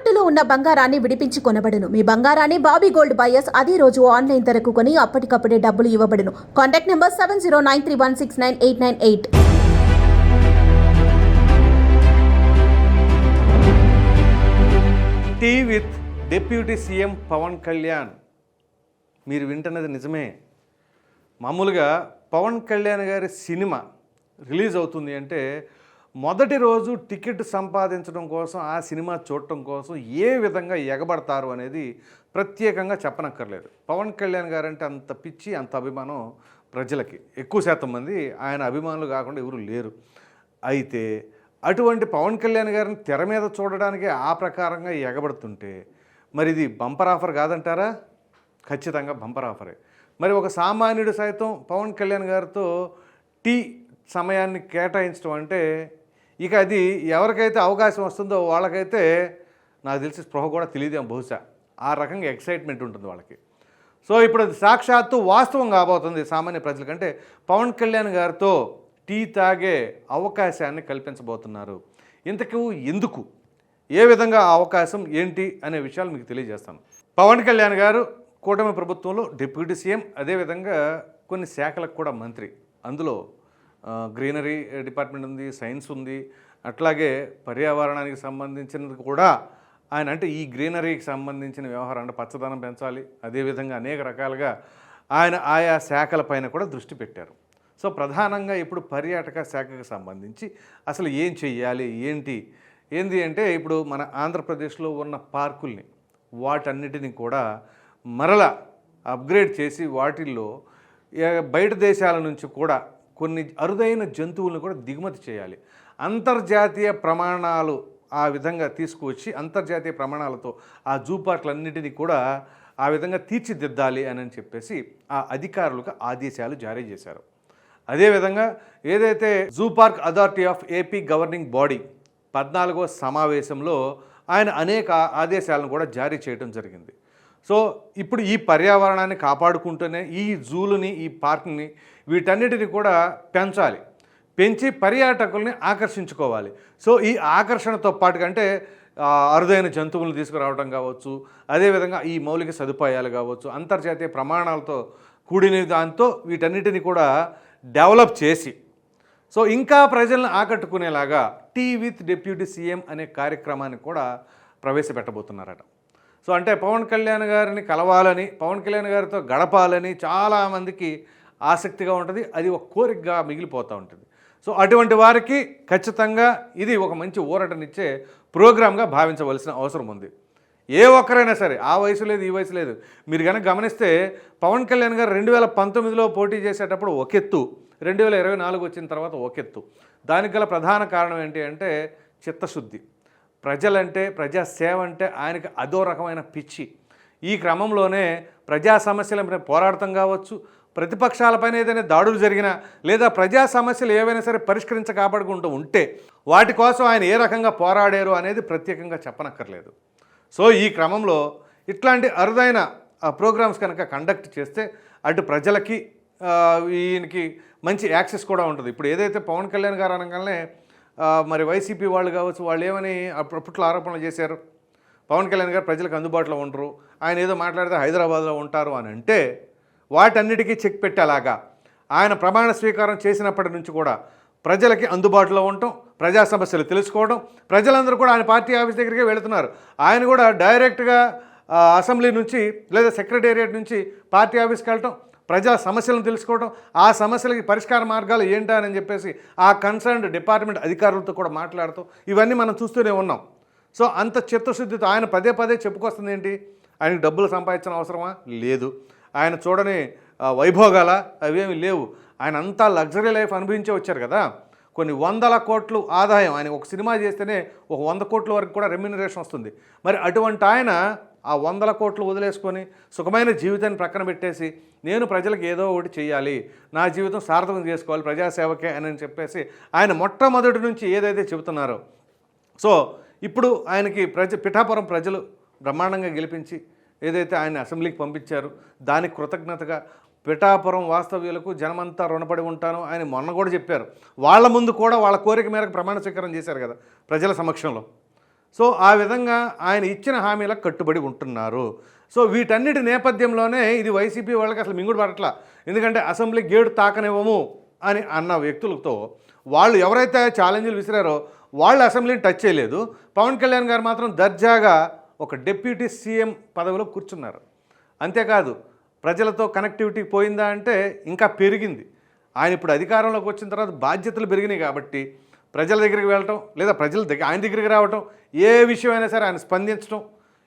తాకట్టులో ఉన్న బంగారాన్ని విడిపించి కొనబడును. మీ బంగారాన్ని బాబీ గోల్డ్ బయర్స్ అదే రోజు ఆన్లైన్ ధరకు కొని అప్పటికప్పుడే డబ్బులు ఇవ్వబడును. Contact number seven zero nine three one six nine eight nine eight. Tea with deputy CM Pawan Kalyan. మీరు వింటున్నది నిజమే. మామూలుగా పవన్ కళ్యాణ్ గారి సినిమా రిలీజ్ అవుతుంది అంటే మొదటి రోజు టికెట్ సంపాదించడం కోసం ఆ సినిమా చూడటం కోసం ఏ విధంగా ఎగబడతారు అనేది ప్రత్యేకంగా చెప్పనక్కర్లేదు. పవన్ కళ్యాణ్ గారంటే అంత పిచ్చి అంత అభిమానం ప్రజలకి. ఎక్కువ శాతం మంది ఆయన అభిమానులు కాకుండా ఎవరు లేరు. అయితే అటువంటి పవన్ కళ్యాణ్ గారిని తెర మీద చూడడానికి ఆ ప్రకారంగా ఎగబడుతుంటే మరి ఇది బంపర్ ఆఫర్ కాదంటారా? ఖచ్చితంగా బంపర్ ఆఫరే. మరి ఒక సామాన్యుడు సైతం పవన్ కళ్యాణ్ గారితో టీ సమయాన్ని కేటాయించడం అంటే ఇక అది ఎవరికైతే అవకాశం వస్తుందో వాళ్ళకైతే నాకు తెలిసి స్పృహ కూడా తెలియదేం బహుశా. ఆ రకంగా ఎక్సైట్మెంట్ ఉంటుంది వాళ్ళకి. సో ఇప్పుడు అది సాక్షాత్తు వాస్తవం కాబోతుంది సామాన్య ప్రజలకంటే. పవన్ కళ్యాణ్ గారితో టీ తాగే అవకాశాన్ని కల్పించబోతున్నారు. ఇంతకు ఎందుకు? ఏ విధంగా ఆ అవకాశం ఏంటి అనే విషయాలు మీకు తెలియజేస్తాను. పవన్ కళ్యాణ్ గారు కూటమి ప్రభుత్వంలో డిప్యూటీ సీఎం అదేవిధంగా కొన్ని శాఖలకు కూడా మంత్రి. అందులో గ్రీనరీ డిపార్ట్మెంట్ ఉంది సైన్స్ ఉంది. అట్లాగే పర్యావరణానికి సంబంధించినది కూడా ఆయన అంటే ఈ గ్రీనరీకి సంబంధించిన వ్యవహారం అంటే పచ్చదనం పెంచాలి. అదేవిధంగా అనేక రకాలుగా ఆయన ఆయా శాఖల పైన కూడా దృష్టి పెట్టారు. సో ప్రధానంగా ఇప్పుడు పర్యాటక శాఖకు సంబంధించి అసలు ఏం చెయ్యాలి? ఏంటి? ఏంది అంటే ఇప్పుడు మన ఆంధ్రప్రదేశ్లో ఉన్న పార్కుల్ని వాటన్నిటిని కూడా మరల అప్గ్రేడ్ చేసి వాటిల్లో బయట దేశాల నుంచి కూడా కొన్ని అరుదైన జంతువులను కూడా దిగుమతి చేయాలి. అంతర్జాతీయ ప్రమాణాలు ఆ విధంగా తీసుకువచ్చి అంతర్జాతీయ ప్రమాణాలతో ఆ జూ పార్కులన్నిటినీ కూడా ఆ విధంగా తీర్చిదిద్దాలి అని చెప్పేసి ఆ అధికారులకు ఆదేశాలు జారీ చేశారు. అదేవిధంగా ఏదైతే zoo park authority of AP governing body పద్నాలుగో సమావేశంలో ఆయన అనేక ఆదేశాలను కూడా జారీ చేయడం జరిగింది. సో ఇప్పుడు ఈ పర్యావరణాన్ని కాపాడుకుంటూనే ఈ జూలుని ఈ పార్క్ని వీటన్నిటిని కూడా పెంచాలి. పెంచి పర్యాటకుల్ని ఆకర్షించుకోవాలి. సో ఈ ఆకర్షణతో పాటుగా అంటే అరుదైన జంతువులను తీసుకురావడం కావచ్చు అదేవిధంగా ఈ మౌలిక సదుపాయాలు కావచ్చు అంతర్జాతీయ ప్రమాణాలతో కూడిన దాంతో వీటన్నిటిని కూడా డెవలప్ చేసి సో ఇంకా ప్రజలను ఆకట్టుకునేలాగా టీ విత్ డిప్యూటీ సీఎం అనే కార్యక్రమాన్ని కూడా ప్రవేశపెట్టబోతున్నారట. సో అంటే పవన్ కళ్యాణ్ గారిని కలవాలని పవన్ కళ్యాణ్ గారితో గడపాలని చాలామందికి ఆసక్తిగా ఉంటుంది. అది ఒక కోరికగా మిగిలిపోతూ ఉంటుంది. సో అటువంటి వారికి ఖచ్చితంగా ఇది ఒక మంచి ఊరటనిచ్చే ప్రోగ్రామ్గా భావించవలసిన అవసరం ఉంది. ఏ ఒక్కరైనా సరే ఆ వయసు లేదు ఈ వయసు లేదు. మీరు కనుక గమనిస్తే పవన్ కళ్యాణ్ గారు రెండు వేల పంతొమ్మిదిలో పోటీ చేసేటప్పుడు ఒకెత్తు రెండు వేల ఇరవై నాలుగు వచ్చిన తర్వాత ఒకెత్తు దానికి గల ప్రధాన కారణం ఏంటి అంటే చిత్తశుద్ధి. ప్రజలంటే ప్రజా సేవ అంటే ఆయనకి అదో రకమైన పిచ్చి. ఈ క్రమంలోనే ప్రజా సమస్యల మీద పోరాడటం కావచ్చు ప్రతిపక్షాలపైన ఏదైనా దాడులు జరిగినా లేదా ప్రజా సమస్యలు ఏవైనా సరే పరిష్కరించ కాపాడుకుంటూ ఉంటే వాటి కోసం ఆయన ఏ రకంగా పోరాడారు అనేది ప్రత్యేకంగా చెప్పనక్కర్లేదు. సో ఈ క్రమంలో ఇట్లాంటి అరుదైన ప్రోగ్రామ్స్ కనుక కండక్ట్ చేస్తే అటు ప్రజలకి ఈయనకి మంచి యాక్సెస్ కూడా ఉంటుంది. ఇప్పుడు ఏదైతే పవన్ కళ్యాణ్ గారు అనగానే మరి వైసీపీ వాళ్ళు కావచ్చు వాళ్ళు ఏమని అప్పట్లో ఆరోపణలు చేశారు? పవన్ కళ్యాణ్ గారు ప్రజలకు అందుబాటులో ఉండరు. ఆయన ఏదో మాట్లాడితే హైదరాబాద్లో ఉంటారు అని అంటే వాటన్నిటికీ చెక్ పెట్టేలాగా ఆయన ప్రమాణ స్వీకారం చేసినప్పటి నుంచి కూడా ప్రజలకి అందుబాటులో ఉండటం ప్రజా సమస్యలు తెలుసుకోవడం ప్రజలందరూ కూడా ఆయన పార్టీ ఆఫీస్ దగ్గరికి వెళుతున్నారు. ఆయన కూడా డైరెక్ట్గా అసెంబ్లీ నుంచి లేదా సెక్రటేరియట్ నుంచి పార్టీ ఆఫీస్కి వెళ్ళటం ప్రజా సమస్యలను తెలుసుకోవడం ఆ సమస్యలకి పరిష్కార మార్గాలు ఏంటా అని చెప్పేసి ఆ కన్సర్న్డ్ డిపార్ట్మెంట్ అధికారులతో కూడా మాట్లాడుతూ ఇవన్నీ మనం చూస్తూనే ఉన్నాం. సో అంత చిత్తశుద్ధితో ఆయన పదే పదే చెప్పుకొస్తుంది ఏంటి? ఆయనకు డబ్బులు సంపాదించిన అవసరమా? లేదు. ఆయన చూడని వైభోగాల? అవేమి లేవు. ఆయన అంతా లగ్జరీ లైఫ్ అనుభవించే వచ్చారు కదా. కొన్ని వందల కోట్లు ఆదాయం. ఆయన ఒక సినిమా చేస్తేనే ఒక వంద కోట్ల వరకు కూడా రెమ్యునరేషన్ వస్తుంది. మరి అటువంటి ఆయన ఆ వందల కోట్లు వదిలేసుకొని సుఖమైన జీవితాన్ని ప్రక్కన పెట్టేసి నేను ప్రజలకు ఏదో ఒకటి చేయాలి నా జీవితం సార్థకం చేసుకోవాలి ప్రజాసేవకే అని చెప్పేసి ఆయన మొట్టమొదటి నుంచి ఏదైతే చెబుతున్నారో. సో ఇప్పుడు ఆయనకి ప్రజ పిఠాపురం ప్రజలు బ్రహ్మాండంగా గెలిపించి ఏదైతే ఆయన అసెంబ్లీకి పంపించారు దానికి కృతజ్ఞతగా పిఠాపురం వాస్తవ్యులకు జనమంతా రుణపడి ఉంటాను ఆయన మొన్న కూడా చెప్పారు. వాళ్ళ ముందు కూడా వాళ్ళ కోరిక మేరకు ప్రమాణ స్వీకారం చేశారు కదా ప్రజల సమక్షంలో. సో ఆ విధంగా ఆయన ఇచ్చిన హామీలకు కట్టుబడి ఉంటున్నారు. సో వీటన్నిటి నేపథ్యంలోనే ఇది వైసీపీ వాళ్ళకి అసలు మింగుడు పడట్లా. ఎందుకంటే అసెంబ్లీ గేటు తాకనివ్వము అని అన్న వ్యక్తులతో వాళ్ళు ఎవరైతే ఛాలెంజ్లు విసిరారో వాళ్ళు అసెంబ్లీని టచ్ చేయలేదు. పవన్ కళ్యాణ్ గారు మాత్రం దర్జాగా ఒక డిప్యూటీ సీఎం పదవిలో కూర్చున్నారు. అంతేకాదు ప్రజలతో కనెక్టివిటీ పోయిందా అంటే ఇంకా పెరిగింది. ఆయన ఇప్పుడు అధికారంలోకి వచ్చిన తర్వాత బాధ్యతలు పెరిగినాయి కాబట్టి ప్రజల దగ్గరికి వెళ్ళటం లేదా ప్రజల దగ్గర ఆయన దగ్గరికి రావటం ఏ విషయమైనా సరే ఆయన స్పందించడం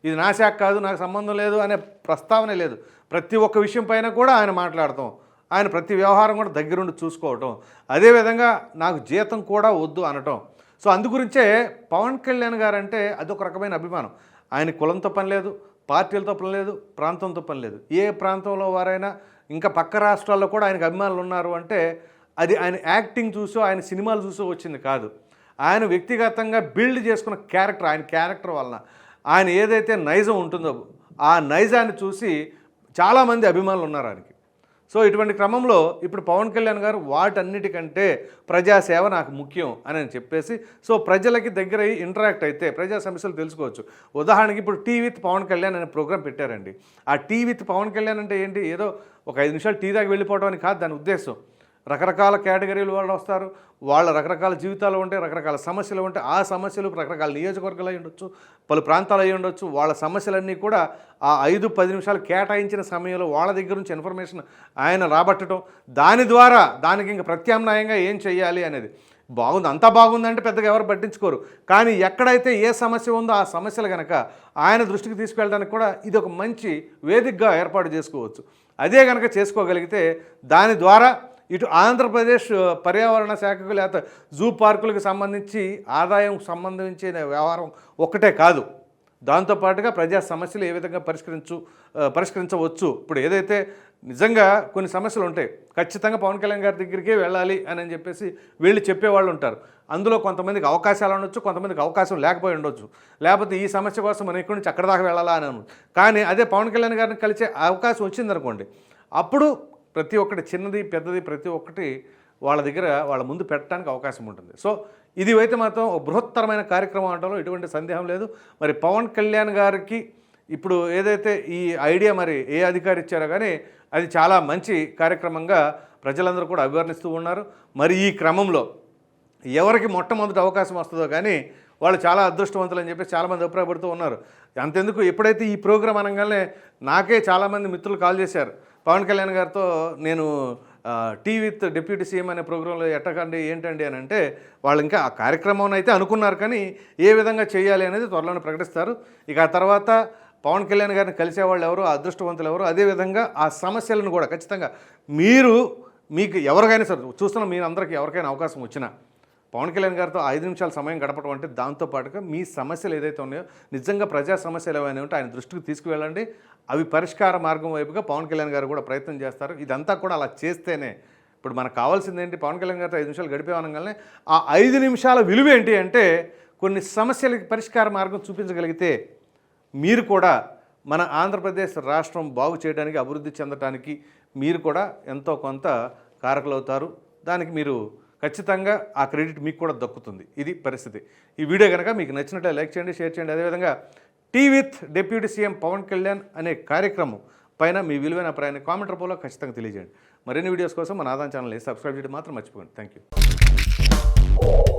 ఇది నా శాఖ కాదు నాకు సంబంధం లేదు అనే ప్రస్తావనే లేదు. ప్రతి ఒక్క విషయం పైన కూడా ఆయన మాట్లాడటం ఆయన ప్రతి వ్యవహారం కూడా దగ్గరుండి చూసుకోవటం. అదేవిధంగా నాకు జీతం కూడా వద్దు అనటం. సో అందుగురించే పవన్ కళ్యాణ్ గారు అంటే అదొక రకమైన అభిమానం. ఆయన కులంతో పని లేదు పార్టీలతో పని లేదు ప్రాంతంతో పని లేదు. ఏ ప్రాంతంలో వారైనా ఇంకా పక్క రాష్ట్రాల్లో కూడా ఆయనకు అభిమానులు ఉన్నారు అంటే అది ఆయన యాక్టింగ్ చూసో ఆయన సినిమాలు చూసో వచ్చింది కాదు. ఆయన వ్యక్తిగతంగా బిల్డ్ చేసుకున్న క్యారెక్టర్ ఆయన క్యారెక్టర్ వలన ఆయన ఏదైతే నైజం ఉంటుందో ఆ నైజాన్ని చూసి చాలామంది అభిమానులు ఉన్నారు ఆయనకి. సో ఇటువంటి క్రమంలో ఇప్పుడు పవన్ కళ్యాణ్ గారు వాటన్నిటికంటే ప్రజాసేవ నాకు ముఖ్యం అని అని చెప్పేసి సో ప్రజలకి దగ్గర ఇంటరాక్ట్ అయితే ప్రజా సమస్యలు తెలుసుకోవచ్చు. ఉదాహరణకి ఇప్పుడు టీ విత్ పవన్ కళ్యాణ్ అనే ప్రోగ్రామ్ పెట్టారండి. ఆ టీ విత్ పవన్ కళ్యాణ్ అంటే ఏంటి? ఏదో ఒక ఐదు నిమిషాలు టీ దాకా వెళ్ళిపోవడం అని కాదు దాని ఉద్దేశం. రకరకాల కేటగిరీలు వాళ్ళు వస్తారు. వాళ్ళ రకరకాల జీవితాలు ఉంటాయి రకరకాల సమస్యలు ఉంటాయి ఆ సమస్యలు రకరకాల నియోజకవర్గాలు అయి ఉండొచ్చు పలు ప్రాంతాలు అయి ఉండొచ్చు. వాళ్ళ సమస్యలన్నీ కూడా ఆ ఐదు పది నిమిషాలు కేటాయించిన సమయంలో వాళ్ళ దగ్గర నుంచి ఇన్ఫర్మేషన్ ఆయన రాబట్టడం దాని ద్వారా దానికి ఇంకా ప్రత్యామ్నాయంగా ఏం చేయాలి అనేది. బాగుంది. అంతా బాగుందంటే పెద్దగా ఎవరు పట్టించుకోరు. కానీ ఎక్కడైతే ఏ సమస్య ఉందో ఆ సమస్యలు కనుక ఆయన దృష్టికి తీసుకెళ్ళడానికి కూడా ఇది ఒక మంచి వేదికగా ఏర్పాటు చేసుకోవచ్చు. అదే కనుక చేసుకోగలిగితే దాని ద్వారా ఇటు ఆంధ్రప్రదేశ్ పర్యావరణ శాఖకు లేకపోతే జూ పార్కులకు సంబంధించి ఆదాయం సంబంధించిన వ్యవహారం ఒక్కటే కాదు. దాంతోపాటుగా ప్రజా సమస్యలు ఏ విధంగా పరిష్కరించు పరిష్కరించవచ్చు? ఇప్పుడు ఏదైతే నిజంగా కొన్ని సమస్యలు ఉంటాయి ఖచ్చితంగా పవన్ కళ్యాణ్ గారి దగ్గరికే వెళ్ళాలి అని అని చెప్పేసి వీళ్ళు చెప్పేవాళ్ళు ఉంటారు. అందులో కొంతమందికి అవకాశాలు ఉండొచ్చు కొంతమందికి అవకాశం లేకపోయి ఉండొచ్చు. లేకపోతే ఈ సమస్య కోసం మనం ఇక్కడి నుంచి అక్కడ దాకా వెళ్ళాలా అని కానీ అదే పవన్ కళ్యాణ్ గారిని కలిసే అవకాశం వచ్చిందనుకోండి అప్పుడు ప్రతి ఒక్కటి చిన్నది పెద్దది ప్రతి ఒక్కటి వాళ్ళ దగ్గర వాళ్ళ ముందు పెట్టడానికి అవకాశం ఉంటుంది. సో ఇది అయితే మాత్రం ఒక బృహత్తరమైన కార్యక్రమం అంటారో ఎటువంటి సందేహం లేదు. మరి పవన్ కళ్యాణ్ గారికి ఇప్పుడు ఏదైతే ఈ ఐడియా మరి ఏ అధికారి ఇచ్చారో కానీ అది చాలా మంచి కార్యక్రమంగా ప్రజలందరూ కూడా అభివర్ణిస్తూ ఉన్నారు. మరి ఈ క్రమంలో ఎవరికి మొట్టమొదటి అవకాశం వస్తుందో కానీ వాళ్ళు చాలా అదృష్టవంతులు అని చెప్పి చాలామంది అభిప్రాయపడుతూ ఉన్నారు. అంతెందుకు ఎప్పుడైతే ఈ ప్రోగ్రాం అనగానే నాకే చాలామంది మిత్రులు కాల్ చేశారు. పవన్ కళ్యాణ్ గారితో నేను టీ విత్ డిప్యూటీ సీఎం అనే ప్రోగ్రాంలో ఎట్టకండి ఏంటండి అని అంటే వాళ్ళు ఇంకా ఆ కార్యక్రమం అయితే అనుకున్నారు కానీ ఏ విధంగా చేయాలి అనేది త్వరలోనే ప్రకటిస్తారు. ఇక ఆ తర్వాత పవన్ కళ్యాణ్ గారిని కలిసే వాళ్ళు ఎవరు అదృష్టవంతులు ఎవరు అదేవిధంగా ఆ సమస్యలను కూడా ఖచ్చితంగా మీరు మీకు ఎవరికైనా సరే చూస్తున్న మీ అందరికీ ఎవరికైనా అవకాశం వచ్చినా పవన్ కళ్యాణ్ గారితో ఐదు నిమిషాల సమయం గడపడం అంటే దాంతో పాటుగా మీ సమస్యలు ఏదైతే ఉన్నాయో నిజంగా ప్రజా సమస్యలు ఏమైనా ఉంటే ఆయన దృష్టికి తీసుకువెళ్ళండి. అవి పరిష్కార మార్గం వైపుగా పవన్ కళ్యాణ్ గారు కూడా ప్రయత్నం చేస్తారు. ఇదంతా కూడా అలా చేస్తేనే ఇప్పుడు మనకు కావాల్సింది ఏంటి? పవన్ కళ్యాణ్ గారితో ఐదు నిమిషాలు గడిపేవనగానే ఆ ఐదు నిమిషాల విలువ ఏంటి అంటే కొన్ని సమస్యలకి పరిష్కార మార్గం చూపించగలిగితే మీరు కూడా మన ఆంధ్రప్రదేశ్ రాష్ట్రం బాగు చేయడానికి అభివృద్ధి చెందడానికి మీరు కూడా ఎంతో కొంత కారకులవుతారు. దానికి మీరు ఖచ్చితంగా ఆ క్రెడిట్ మీకు కూడా దక్కుతుంది. ఇది పరిస్థితి. ఈ వీడియో కనుక మీకు నచ్చినట్లే లైక్ చేయండి షేర్ చేయండి. అదేవిధంగా tea with deputy CM Pawan Kalyan అనే కార్యక్రమం పైన మీ విలువైన అభిప్రాయాన్ని కామెంట్ రూపంలో ఖచ్చితంగా తెలియజేయండి. మరిన్ని వీడియోస్ కోసం మన ఆదాన్ ఛానల్ని సబ్స్క్రైబ్ చేయడం మాత్రం మర్చిపోకండి. Thank you